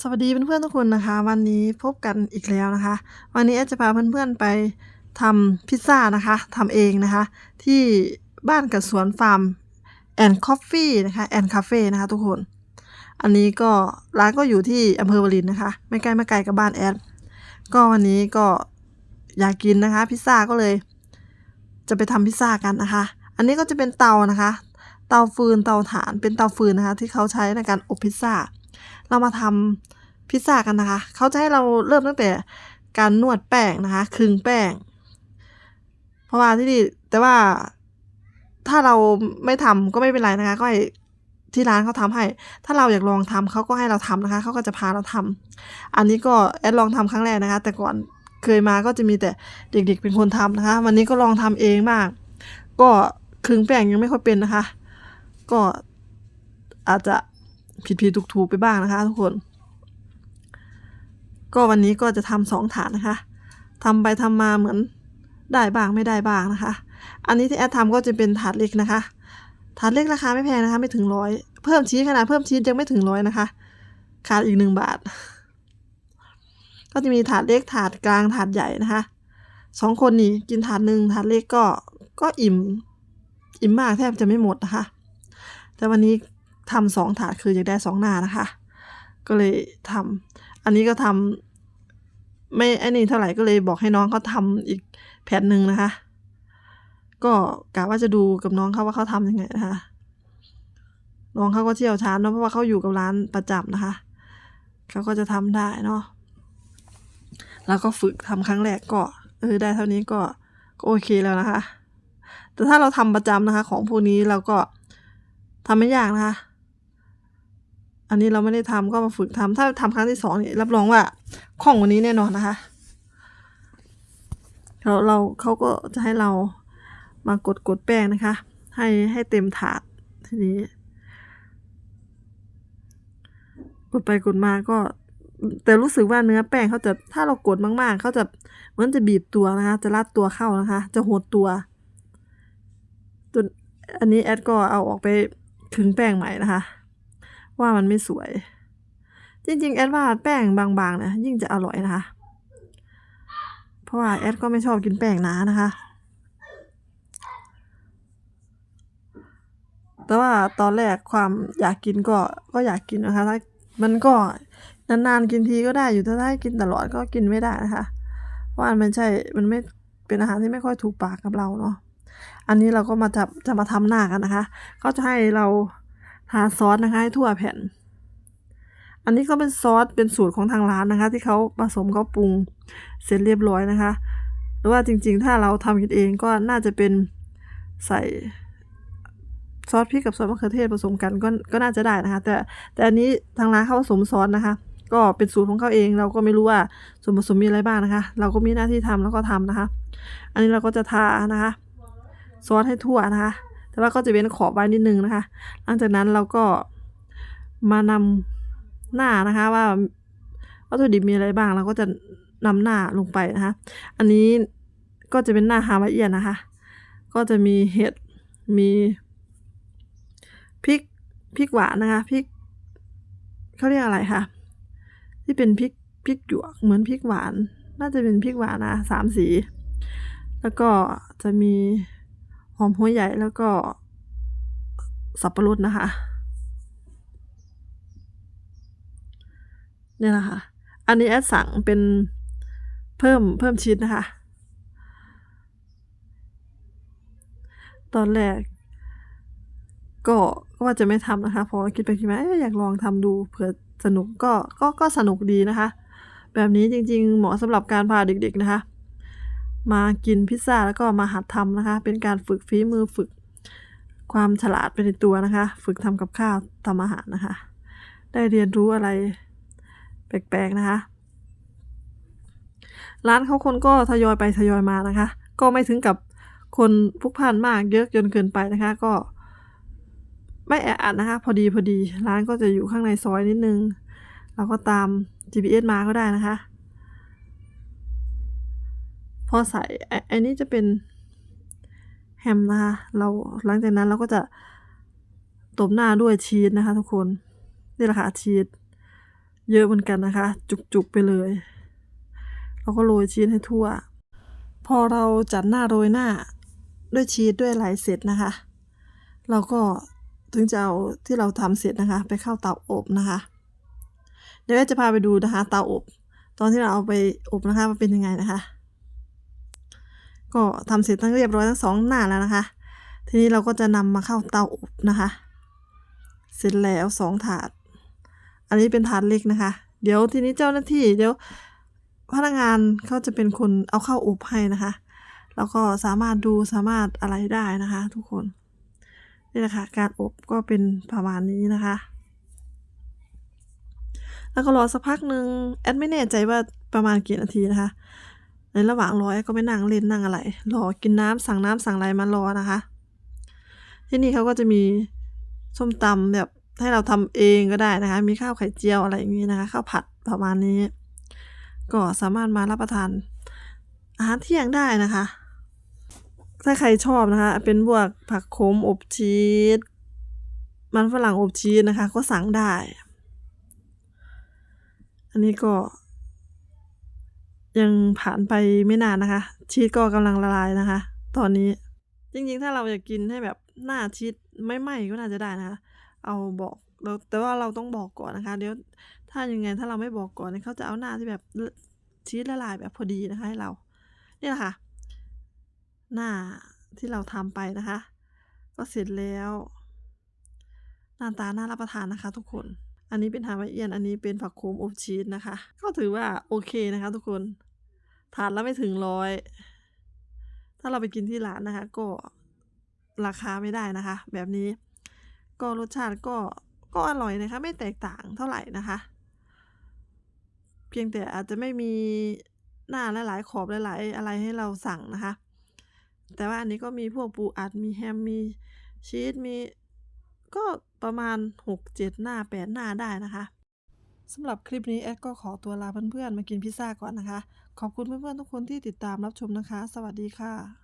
สวัสดีเพื่อนๆทุกคนนะคะ วันนี้พบกันอีกแล้วนะคะ วันนี้แอดจะพาเพื่อนๆไปทำพิซซ่านะคะทำเองนะคะ ที่บ้านกับสวนฟาร์มแอนด์คอฟฟี่นะคะแอนด์คาเฟ่นะคะทุกคน อันนี้ก็ร้านก็อยู่ที่อำเภอวลินนะคะ ไม่ไกลไม่ไกลกับบ้านแอดก็วันนี้ก็อยากกินนะคะ พิซซ่าก็เลย จะไปทำพิซซ่ากันนะคะ อันนี้ก็จะเป็นเตานะคะ เตาฟืนเตาถ่านเป็นเตาฟืนนะคะ ที่เขาใช้ในการอบพิซซ่า เรามาทำพิซซ่ากันนะคะ เขาจะให้เราเริ่มตั้งแต่การนวดแป้งนะคะคลึงแป้ง เพราะว่าที่นี่แต่ว่าถ้าเราไม่ทำก็ไม่เป็นไรนะคะ ก็ให้ที่ร้านเขาทำให้ ถ้าเราอยากลองทำเขาก็ให้เราทำนะคะ เขาก็จะพาเราทำอันนี้ก็แอดลองทำครั้งแรกนะคะ แต่ก่อนเคยมาก็จะมีแต่เด็กๆเป็นคนทำนะคะ วันนี้ก็ลองทำเองบ้าง ก็คลึงแป้งยังไม่ค่อยเป็นนะคะ ก็อาจจะ ผิดผิดถูกถูกไปบ้างนะคะ ทุกคน ก็วันนี้ก็จะทำสองถาดนะคะทำไปทำมาเหมือนได้บ้างไม่ได้บ้างนะคะ อันนี้ที่แอดทำก็จะเป็นถาดเล็กนะคะ ถาดเล็กราคาไม่แพงนะคะ ไม่ถึงร้อยเพิ่มชีสขนาดเพิ่มชีสยังไม่ถึงร้อยนะคะขาดอีกหนึ่งบาท ก็จะมีถาดเล็กถาดกลางถาดใหญ่นะคะสองคนนี่กินถาดหนึ่งถาดเล็กก็ก็อิ่ม อิ่มมากแทบจะไม่หมดนะคะ แต่วันนี้ ทำสองถาดคืออยากได้สองหน้านะคะ ก็เลยทำอันนี้ก็ทำไม่ไอ้นี่เท่าไหร่ก็เลยบอกให้น้องเขาทำอีกแผ่นหนึ่งนะคะ ก็กะว่าจะดูกับน้องเขาว่าเขาทำยังไงนะคะน้องเขาก็เชี่ยวชาญเนาะเพราะว่าเขาอยู่กับร้านประจำนะคะเขาก็จะทำได้เนาะแล้วก็ฝึกทำครั้งแรกก็ เออได้เท่านี้ก็ก็โอเคแล้วนะคะ แต่ถ้าเราทำประจำนะคะ ของพวกนี้เราก็ทำไม่ยากนะคะ อันนี้เราไม่ได้ทำก็มาฝึกทำถ้าทำครั้งที่สองนี่รับรองว่าคล่องกว่านี้แน่นอนนะคะเราเราเขาก็จะให้เรามากดกดแป้งนะคะ ให้ให้เต็มถาดทีนี้ กดไปกดมาก็ แต่รู้สึกว่าเนื้อแป้งเขาจะถ้าเรากดมากๆเขาจะเหมือนจะบีบตัวนะคะ จะรัดตัวเข้านะคะ จะหดตัวจนอันนี้แอดก็เอาออกไปขึงแป้งใหม่นะคะ ว่ามันไม่สวย จริงๆ แอดว่าแป้งบางๆเนี่ยยิ่งจะอร่อยนะคะ เพราะว่าแอดก็ไม่ชอบกินแป้งหนานะคะ แต่ว่าตอนแรกความอยากกินก็ก็อยากกินนะคะถ้ามันก็นานๆกินทีก็ได้อยู่แต่ถ้าให้กินตลอดก็กินไม่ได้นะคะเพราะว่ามันใช่ มันไม่เป็นอาหารที่ไม่ค่อยถูกปากกับเราเนาะ อันนี้เราก็มาจะจะมาทำหน้ากันนะคะเขาจะให้เรา ทาซอสนะคะให้ทั่วแผ่น อันนี้ก็เป็นซอสเป็นสูตรของทางร้านนะคะ ที่เขาผสมเขาปรุงเสร็จเรียบร้อยนะคะ หรือว่าจริงๆ ถ้าเราทำกินเองก็น่าจะเป็นใส่ซอสพริกกับซอสมะเขือเทศผสมกันก็ก็น่าจะได้นะคะ แต่แต่อันนี้ทางร้านเขาผสมซอสนะคะ ก็เป็นสูตรของเขาเอง เราก็ไม่รู้ว่าส่วนผสมมีอะไรบ้างนะคะ เราก็มีหน้าที่ทำแล้วก็ทำนะคะ อันนี้เราก็จะทานะคะ ซอสให้ทั่วนะคะ แต่ว่าก็จะเว้นขอบไว้นิดนึงนะคะ หลังจากนั้นเราก็มานำหน้านะคะว่าวัตถุดิบมีอะไรบ้างเราก็จะนำหน้าลงไปนะคะ อันนี้ก็จะเป็นหน้าฮาวายเอียนนะคะ ก็จะมีเห็ด มีพริก พริกหวานนะคะ พริกเขาเรียกอะไรคะ ที่เป็นพริก พริกหยวก เหมือนพริกหวาน น่าจะเป็นพริกหวานนะสามสี แล้วก็จะมี หอมหัวใหญ่แล้วก็สับปะรดนะคะเนี่ยนะคะ อันนี้แอดสั่งเป็นเพิ่มเพิ่มชีสนะคะ ตอนแรก ก็ก็ว่าจะไม่ทำนะคะเพอคิดไปคิดมาเอ๊ะอยากลองทำดูเผื่อสนุกก็ก็ก็สนุกดีนะคะ แบบนี้จริงๆเหมาะสำหรับการพาเด็กๆนะคะ มากินพิซซ่าแล้วก็มาหัดทำนะคะ เป็นการฝึกฝีมือฝึกความฉลาดไปในตัวนะคะ ฝึกทำกับข้าวทำอาหารนะคะ ได้เรียนรู้อะไรแปลกๆนะคะ ร้านเขาคนก็ทยอยไปทยอยมานะคะ ก็ไม่ถึงกับคนพลุกพล่านมากเยอะจนเกินไปนะคะ ก็ไม่แออัดนะคะ พอดีพอดีร้านก็จะอยู่ข้างในซอยนิดนึง เราก็ตาม GPS มาก็ได้นะคะ อใส่ไอ้ไอ้นี่จะเป็นแฮมนะคะเราหลังจากนั้นเราก็จะตบหน้าด้วยชีสนะคะ ทุกคนนี่แหละค่ะชีสเยอะเหมือนกันนะคะ จุกๆไปเลยแล้วก็โรยชีสให้ทั่ว พอเราจัดหน้าโรยหน้าด้วยชีสด้วยอะไรเสร็จนะคะ เราก็ถึงจะเอาที่เราทำเสร็จนะคะ ไปเข้าเตาอบนะคะ เดี๋ยวจะพาไปดูนะคะ เตาอบ ตอนที่เราเอาไปอบนะคะมันเป็นยังไงนะคะ ก็ทำเสร็จทั้งเรียบร้อยทั้งสองหน้าแล้วนะคะ ทีนี้เราก็จะนำมาเข้าเตาอบนะคะ เสร็จแล้วสองถาด อันนี้เป็นถาดเล็กนะคะ เดี๋ยวทีนี้เจ้าหน้าที่เดี๋ยวพนักงานเขาจะเป็นคนเอาเข้าอบให้นะคะ แล้วก็สามารถดูสามารถอะไรได้นะคะ ทุกคนนี่แหละค่ะการอบก็เป็นประมาณนี้นะคะ แล้วก็รอสักพักหนึ่งแอดไม่แน่ใจว่าประมาณกี่นาทีนะคะ ในระหว่างรอแอก็ไม่นั่งเล่นนั่งอะไร รอกินน้ำสั่งน้ำสั่งอะไรมารอนะคะ ที่นี่เขาก็จะมีส้มตำแบบให้เราทำเองก็ได้นะคะ มีข้าวไข่เจียวอะไรอย่างนี้นะคะข้าวผัดประมาณนี้ ก็สามารถมารับประทาน อาหารเที่ยงได้นะคะ ถ้าใครชอบนะคะ เป็นพวกผักโขมอบชีสมันฝรั่งอบชีสนะคะ ก็สั่งได้ อันนี้ก็ ยังผ่านไปไม่นานนะคะ ชีสก็กำลังละลายนะคะ ตอนนี้จริงๆ ถ้าเราอยากกินให้แบบหน้าชีสไม่ไหม้ก็น่าจะได้นะคะ เอาบอกเราแต่ว่าเราต้องบอกก่อนนะคะ เดี๋ยวถ้ายังไงถ้าเราไม่บอกก่อนเนี่ยเขาจะเอาหน้าที่แบบชีสละลายแบบพอดีนะคะให้เรานี่แหละค่ะ หน้าที่เราทำไปนะคะ ก็เสร็จแล้วหน้าตาน่ารับประทานนะคะ ทุกคน อันนี้เป็นฮาวายเอียน อันนี้เป็นผักโขมอบชีสนะคะ ก็ถือว่าโอเคนะคะ ทุกคนทานแล้วไม่ถึงร้อย ถ้าเราไปกินที่ร้านนะคะ ก็ราคาไม่ได้นะคะ แบบนี้ ก็รสชาติก็ก็อร่อยนะคะ ไม่แตกต่างเท่าไหร่นะคะ เพียงแต่อาจจะไม่มีหน้าหลายๆขอบหลายๆอะไรให้เราสั่งนะคะ แต่ว่าอันนี้ก็มีพวกปูอัด มีแฮม มีชีส มี ก็ประมาณ 6-7 หน้า 8 หน้าได้นะคะสำหรับคลิปนี้แอดก็ขอตัวลาเพื่อนๆมากินพิซซ่าก่อนนะคะ ขอบคุณเพื่อนๆทุกคนที่ติดตามรับชมนะคะ สวัสดีค่ะ